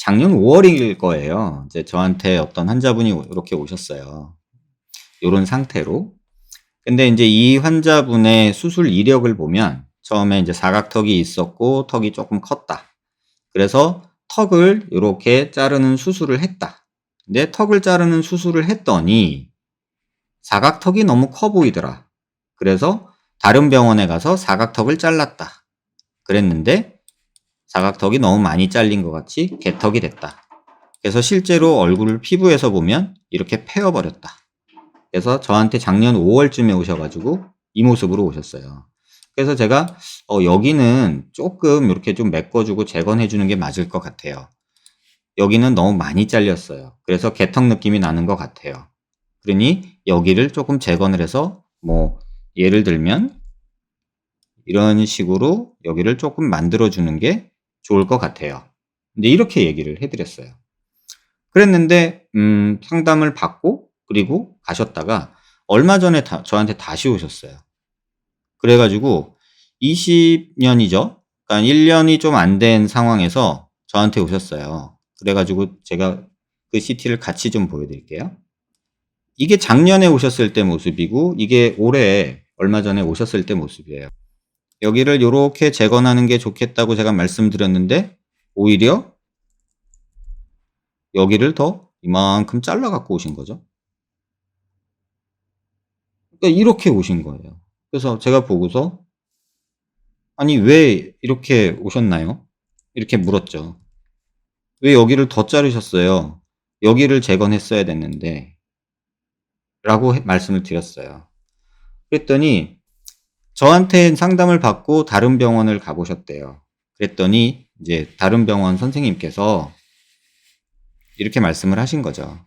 작년 5월일 거예요. 이제 저한테 어떤 환자분이 이렇게 오셨어요. 요런 상태로. 근데 이제 이 환자분의 수술 이력을 보면 처음에 이제 사각턱이 있었고 턱이 조금 컸다. 그래서 턱을 이렇게 자르는 수술을 했다. 근데 턱을 자르는 수술을 했더니 사각턱이 너무 커 보이더라. 그래서 다른 병원에 가서 사각턱을 잘랐다. 그랬는데 사각턱이 너무 많이 잘린 것 같이 개턱이 됐다. 그래서 실제로 얼굴을 피부에서 보면 이렇게 패여버렸다. 그래서 저한테 작년 5월쯤에 오셔가지고 이 모습으로 오셨어요. 그래서 제가 어, 여기는 조금 이렇게 좀 메꿔주고 재건해주는 게 맞을 것 같아요. 여기는 너무 많이 잘렸어요. 그래서 개턱 느낌이 나는 것 같아요. 그러니 여기를 조금 재건을 해서 뭐 예를 들면 이런 식으로 여기를 조금 만들어주는 게 좋을 것 같아요. 근데 이렇게 얘기를 해드렸어요. 그랬는데 음, 상담을 받고 그리고 가셨다가 얼마 전에 다, 저한테 다시 오셨어요. 그래가지고 20년이죠. 그러니까 1년이 좀 안 된 상황에서 저한테 오셨어요. 그래가지고 제가 그 CT를 같이 좀 보여드릴게요. 이게 작년에 오셨을 때 모습이고 이게 올해 얼마 전에 오셨을 때 모습이에요. 여기를 이렇게 재건하는 게 좋겠다고 제가 말씀드렸는데 오히려 여기를 더 이만큼 잘라 갖고 오신 거죠. 그러니까 이렇게 오신 거예요. 그래서 제가 보고서 아니 왜 이렇게 오셨나요? 이렇게 물었죠. 왜 여기를 더 자르셨어요? 여기를 재건했어야 됐는데 라고 말씀을 드렸어요. 그랬더니 저한테 상담을 받고 다른 병원을 가보셨대요. 그랬더니 이제 다른 병원 선생님께서 이렇게 말씀을 하신 거죠.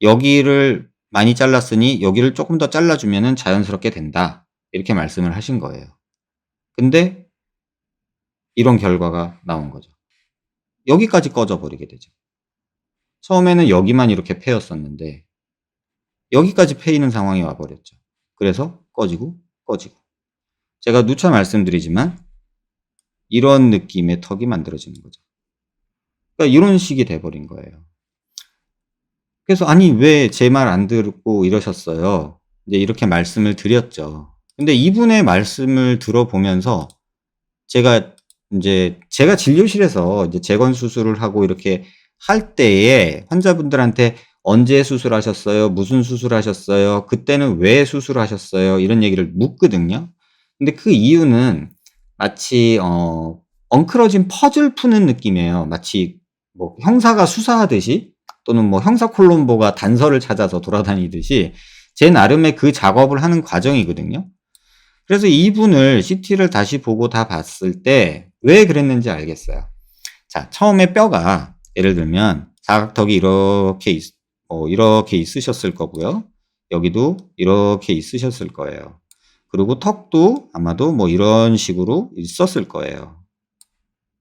여기를 많이 잘랐으니 여기를 조금 더 잘라주면 자연스럽게 된다. 이렇게 말씀을 하신 거예요. 근데 이런 결과가 나온 거죠. 여기까지 꺼져버리게 되죠. 처음에는 여기만 이렇게 패였었는데 여기까지 패이는 상황이 와버렸죠. 그래서 꺼지고 꺼지고 제가 누차 말씀드리지만 이런 느낌의 턱이 만들어지는 거죠. 그러니까 이런 식이 돼버린 거예요. 그래서 아니 왜 제 말 안 듣고 이러셨어요? 이제 이렇게 말씀을 드렸죠. 근데 이분의 말씀을 들어보면서 제가 이제 제가 진료실에서 이제 재건 수술을 하고 이렇게 할 때에 환자분들한테 언제 수술하셨어요? 무슨 수술하셨어요? 그때는 왜 수술하셨어요? 이런 얘기를 묻거든요. 근데 그 이유는 마치 어 엉클어진 퍼즐 푸는 느낌이에요. 마치 뭐 형사가 수사하듯이 또는 뭐 형사 콜롬보가 단서를 찾아서 돌아다니듯이 제 나름의 그 작업을 하는 과정이거든요. 그래서 이분을 CT를 다시 보고 다 봤을 때 왜 그랬는지 알겠어요. 자, 처음에 뼈가 예를 들면 사각턱이 이렇게 있, 어, 이렇게 있으셨을 거고요. 여기도 이렇게 있으셨을 거예요. 그리고 턱도 아마도 뭐 이런 식으로 있었을 거예요.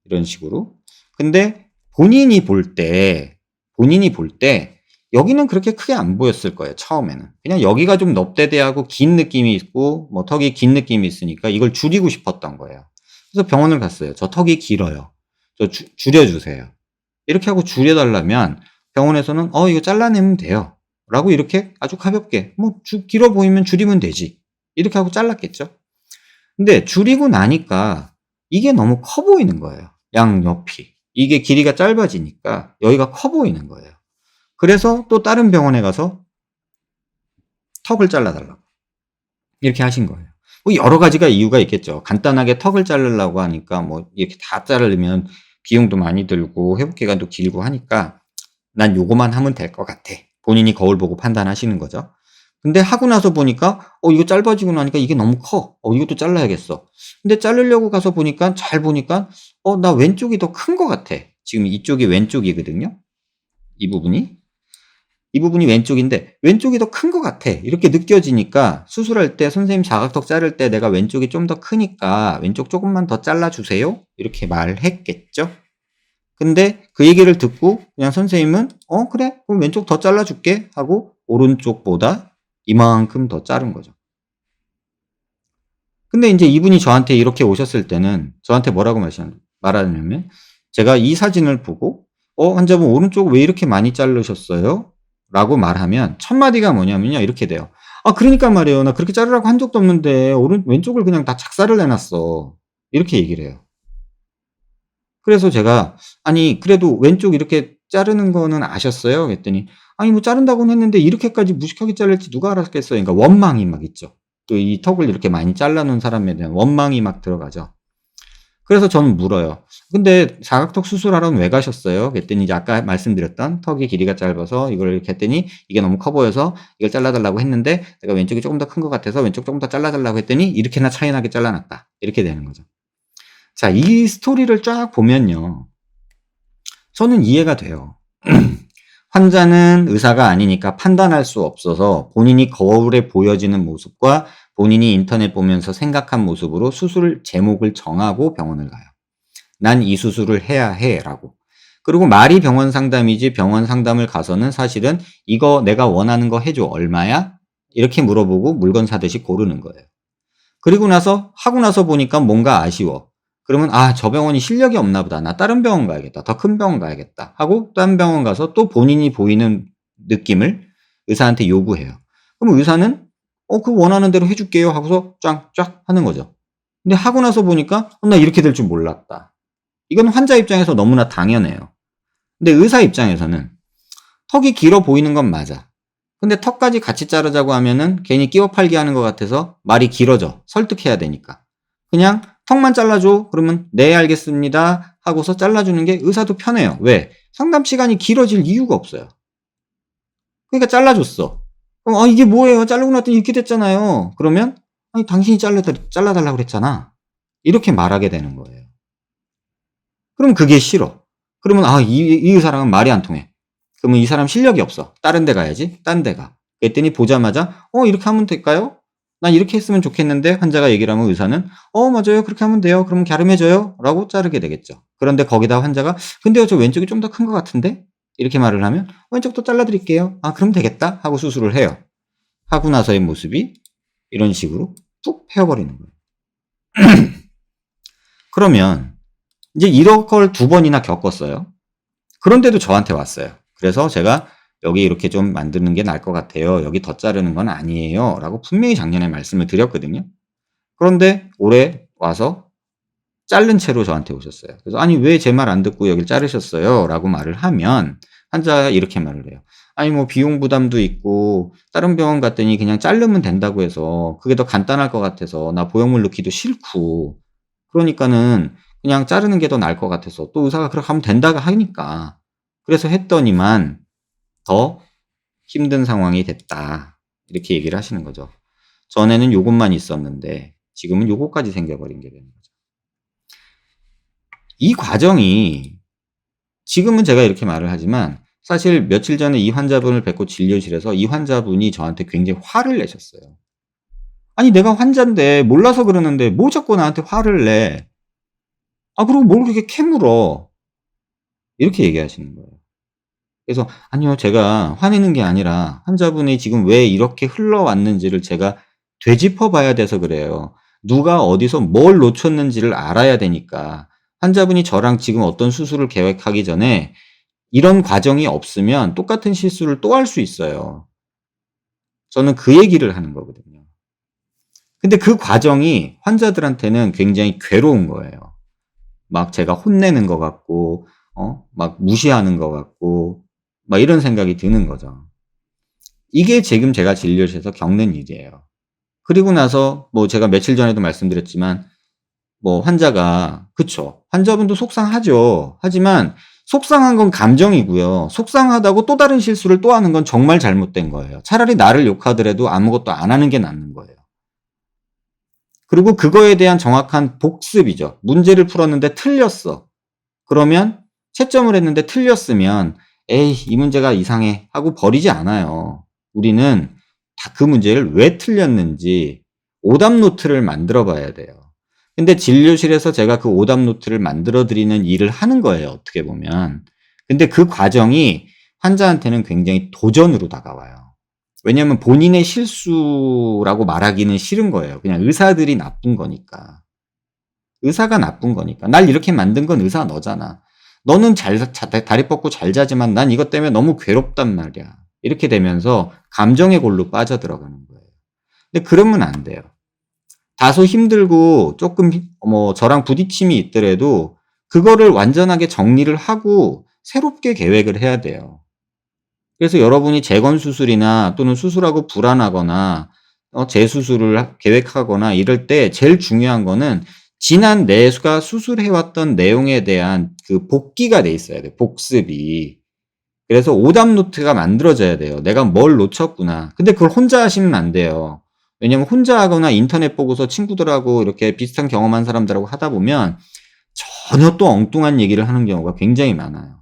이런 식으로. 근데 본인이 볼 때, 본인이 볼 때, 여기는 그렇게 크게 안 보였을 거예요, 처음에는. 그냥 여기가 좀 넙대대하고 긴 느낌이 있고, 뭐 턱이 긴 느낌이 있으니까 이걸 줄이고 싶었던 거예요. 그래서 병원을 갔어요. 저 턱이 길어요. 저 주, 줄여주세요. 이렇게 하고 줄여달라면 병원에서는 어, 이거 잘라내면 돼요. 라고 이렇게 아주 가볍게, 뭐, 주, 길어 보이면 줄이면 되지. 이렇게 하고 잘랐겠죠? 근데 줄이고 나니까 이게 너무 커 보이는 거예요. 양 옆이. 이게 길이가 짧아지니까 여기가 커 보이는 거예요. 그래서 또 다른 병원에 가서 턱을 잘라달라고. 이렇게 하신 거예요. 뭐 여러 가지가 이유가 있겠죠. 간단하게 턱을 자르려고 하니까 뭐 이렇게 다 자르려면 비용도 많이 들고 회복 기간도 길고 하니까 난 요거만 하면 될 것 같아. 본인이 거울 보고 판단하시는 거죠. 근데 하고 나서 보니까 어 이거 짧아지고 나니까 이게 너무 커. 어 이것도 잘라야겠어. 근데 자르려고 가서 보니까 잘 보니까 어 나 왼쪽이 더 큰 것 같아. 지금 이쪽이 왼쪽이거든요. 이 부분이 이 부분이 왼쪽인데 왼쪽이 더 큰 것 같아. 이렇게 느껴지니까 수술할 때 선생님 사각턱 자를 때 내가 왼쪽이 좀 더 크니까 왼쪽 조금만 더 잘라주세요. 이렇게 말했겠죠. 근데 그 얘기를 듣고 그냥 선생님은 어 그래 그럼 왼쪽 더 잘라줄게 하고 오른쪽보다 이만큼 더 자른 거죠. 근데 이제 이분이 저한테 이렇게 오셨을 때는 저한테 뭐라고 말하냐면 제가 이 사진을 보고 어, 환자분 오른쪽 왜 이렇게 많이 자르셨어요? 라고 말하면 첫 마디가 뭐냐면요. 이렇게 돼요. 아, 그러니까 말이에요. 나 그렇게 자르라고 한 적도 없는데 오른 왼쪽을 그냥 다 작살을 내놨어. 이렇게 얘기를 해요. 그래서 제가 아니 그래도 왼쪽 이렇게 자르는 거는 아셨어요? 그랬더니 아니 뭐 자른다고는 했는데 이렇게까지 무식하게 자를지 누가 알았겠어요. 그러니까 원망이 막 있죠. 그이 턱을 이렇게 많이 잘라놓은 사람에 대한 원망이 막 들어가죠. 그래서 저는 물어요. 근데 사각턱 수술하러는 왜 가셨어요? 그랬더니 이제 아까 말씀드렸던 턱의 길이가 짧아서 이걸 이렇게 했더니 이게 너무 커 보여서 이걸 잘라달라고 했는데 내가 왼쪽이 조금 더 큰 것 같아서 왼쪽 조금 더 잘라달라고 했더니 이렇게나 차이 나게 잘라놨다. 이렇게 되는 거죠. 자, 이 스토리를 쫙 보면요. 저는 이해가 돼요. 환자는 의사가 아니니까 판단할 수 없어서 본인이 거울에 보여지는 모습과 본인이 인터넷 보면서 생각한 모습으로 수술 제목을 정하고 병원을 가요. 난 이 수술을 해야 해 라고. 그리고 말이 병원 상담이지 병원 상담을 가서는 사실은 이거 내가 원하는 거 해줘 얼마야? 이렇게 물어보고 물건 사듯이 고르는 거예요. 그리고 나서 하고 나서 보니까 뭔가 아쉬워. 그러면 아 저 병원이 실력이 없나 보다. 나 다른 병원 가야겠다. 더 큰 병원 가야겠다. 하고 다른 병원 가서 또 본인이 보이는 느낌을 의사한테 요구해요. 그럼 의사는 어 그 원하는 대로 해줄게요 하고서 쫙 쫙 하는 거죠. 근데 하고 나서 보니까 어, 나 이렇게 될 줄 몰랐다. 이건 환자 입장에서 너무나 당연해요. 근데 의사 입장에서는 턱이 길어 보이는 건 맞아. 근데 턱까지 같이 자르자고 하면은 괜히 끼워 팔기 하는 것 같아서 말이 길어져. 설득해야 되니까. 그냥 턱만 잘라줘. 그러면 네 알겠습니다. 하고서 잘라주는 게 의사도 편해요. 왜? 상담 시간이 길어질 이유가 없어요. 그러니까 잘라줬어. 그럼 아 이게 뭐예요? 자르고 났더니 이렇게 됐잖아요. 그러면 아니 당신이 잘라 잘라달라고 그랬잖아. 이렇게 말하게 되는 거예요. 그럼 그게 싫어. 그러면 아이 이 의사랑은 말이 안 통해. 그러면 이 사람 실력이 없어. 다른 데 가야지. 딴 데 가. 그랬더니 보자마자 어 이렇게 하면 될까요? 난 이렇게 했으면 좋겠는데 환자가 얘기를 하면 의사는 어 맞아요. 그렇게 하면 돼요. 그럼 갸름해져요. 라고 자르게 되겠죠. 그런데 거기다 환자가 근데요. 저 왼쪽이 좀 더 큰 것 같은데? 이렇게 말을 하면 왼쪽도 잘라드릴게요 아 그럼 되겠다. 하고 수술을 해요. 하고 나서의 모습이 이런 식으로 푹 패어버리는 거예요. 그러면 이제 이런 걸 두 번이나 겪었어요. 그런데도 저한테 왔어요. 그래서 제가 여기 이렇게 좀 만드는 게 나을 것 같아요. 여기 더 자르는 건 아니에요. 라고 분명히 작년에 말씀을 드렸거든요. 그런데 올해 와서 자른 채로 저한테 오셨어요. 그래서 아니 왜 제 말 안 듣고 여길 자르셨어요? 라고 말을 하면 환자가 이렇게 말을 해요. 아니 뭐 비용 부담도 있고 다른 병원 갔더니 그냥 자르면 된다고 해서 그게 더 간단할 것 같아서 나 보형물 넣기도 싫고 그러니까는 그냥 자르는 게 더 나을 것 같아서 또 의사가 그렇게 하면 된다고 하니까 그래서 했더니만 더 힘든 상황이 됐다. 이렇게 얘기를 하시는 거죠. 전에는 요것만 있었는데 지금은 요것까지 생겨버린 게 되는 거죠. 이 과정이 지금은 제가 이렇게 말을 하지만 사실 며칠 전에 이 환자분을 뵙고 진료실에서 이 환자분이 저한테 굉장히 화를 내셨어요. 아니 내가 환자인데 몰라서 그러는데 뭐 자꾸 나한테 화를 내. 아 그리고 뭘 그렇게 캐물어. 이렇게 얘기하시는 거예요. 그래서 아니요 제가 화내는 게 아니라 환자분이 지금 왜 이렇게 흘러왔는지를 제가 되짚어 봐야 돼서 그래요. 누가 어디서 뭘 놓쳤는지를 알아야 되니까 환자분이 저랑 지금 어떤 수술을 계획하기 전에 이런 과정이 없으면 똑같은 실수를 또 할 수 있어요. 저는 그 얘기를 하는 거거든요. 근데 그 과정이 환자들한테는 굉장히 괴로운 거예요. 막 제가 혼내는 것 같고, 어, 막 무시하는 것 같고, 막 이런 생각이 드는 거죠. 이게 지금 제가 진료실에서 겪는 일이에요. 그리고 나서 뭐 제가 며칠 전에도 말씀드렸지만 뭐 환자가 그쵸 환자분도 속상하죠. 하지만 속상한 건 감정이고요. 속상하다고 또 다른 실수를 또 하는 건 정말 잘못된 거예요. 차라리 나를 욕하더라도 아무것도 안 하는 게 낫는 거예요. 그리고 그거에 대한 정확한 복습이죠. 문제를 풀었는데 틀렸어. 그러면 채점을 했는데 틀렸으면 에이, 이 문제가 이상해 하고 버리지 않아요. 우리는 다 그 문제를 왜 틀렸는지 오답 노트를 만들어 봐야 돼요. 근데 진료실에서 제가 그 오답 노트를 만들어 드리는 일을 하는 거예요. 어떻게 보면. 근데 그 과정이 환자한테는 굉장히 도전으로 다가와요. 왜냐하면 본인의 실수라고 말하기는 싫은 거예요. 그냥 의사들이 나쁜 거니까. 의사가 나쁜 거니까. 날 이렇게 만든 건 의사 너잖아. 너는 잘 자- 다리 뻗고 잘 자지만 난 이것 때문에 너무 괴롭단 말이야. 이렇게 되면서 감정의 골로 빠져 들어가는 거예요. 근데 그러면 안 돼요. 다소 힘들고 조금 히- 뭐 저랑 부딪힘이 있더라도 그거를 완전하게 정리를 하고 새롭게 계획을 해야 돼요. 그래서 여러분이 재건 수술이나 또는 수술하고 불안하거나 어, 재수술을 하- 계획하거나 이럴 때 제일 중요한 거는 지난 내가 수술해왔던 내용에 대한 그 복기가 돼 있어야 돼. 복습이. 그래서 오답 노트가 만들어져야 돼요. 내가 뭘 놓쳤구나. 근데 그걸 혼자 하시면 안 돼요. 왜냐면 혼자 하거나 인터넷 보고서 친구들하고 이렇게 비슷한 경험한 사람들하고 하다 보면 전혀 또 엉뚱한 얘기를 하는 경우가 굉장히 많아요.